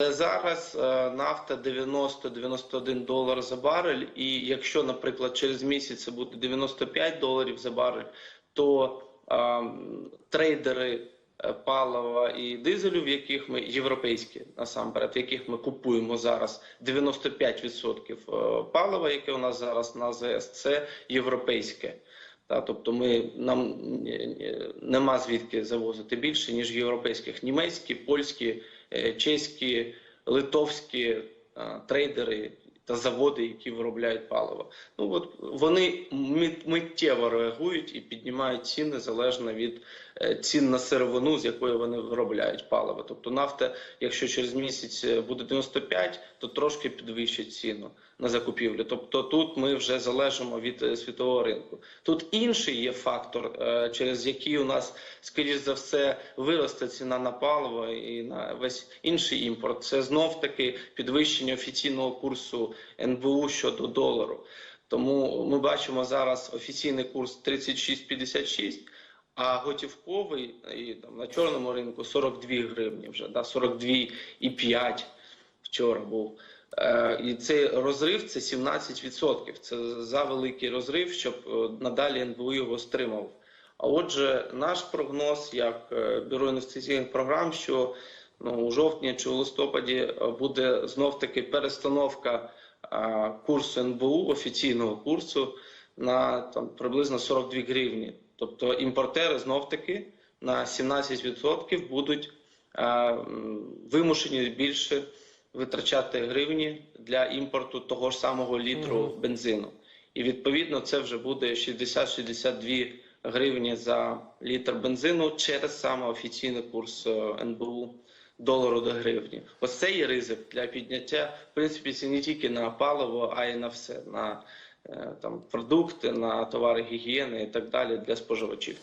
Зараз е, нафта 90-91 долар за барель, і якщо, наприклад, через місяць це буде 95 доларів за барель, то е, трейдери е, палива і дизелю, в яких ми європейські насамперед, яких ми купуємо зараз 95% е, палива, яке у нас зараз на АЗС, це європейське. Та, тобто ми нам ні- ні- нема звідки завозити більше ніж європейських. Німецькі, польські, е, чеські, литовські е, трейдери та заводи, які виробляють паливо. Ну от вони мит- миттєво реагують і піднімають ціни залежно від е, цін на сировину, з якої вони виробляють паливо. Тобто нафта, якщо через місяць е, буде 95, то трошки підвищить ціну на закупівлю. Тобто тут ми вже залежимо від е, світового ринку. Тут інший є фактор, через який у нас, скоріш за все, виросте ціна на паливо і на весь інший імпорт. Це знов таки підвищення офіційного курсу НБУ щодо долару. Тому ми бачимо зараз офіційний курс 36,56, а готівковий і там на чорному ринку 42 гривні вже, да, 42,5 вчора був. Е, І цей розрив це 17%. Це за великий розрив, щоб е, надалі НБУ його стримав. А отже, наш прогноз як е, бюро інвестиційних програм, що ну, у жовтні чи у листопаді е, буде знов таки перестановка курсу НБУ, офіційного курсу на там приблизно 42 гривні. Тобто імпортери знов таки на 17% будуть вимушені більше витрачати гривні для імпорту того ж самого літру Мгм. бензину. І відповідно це вже буде 60-62 гривні за літр бензину через саме офіційний курс е, НБУ долару до гривні. Ось це є ризик для підняття, в принципі, це не тільки на паливо, а й на все, на е, там продукти, на товари гігієни і так далі для споживачів.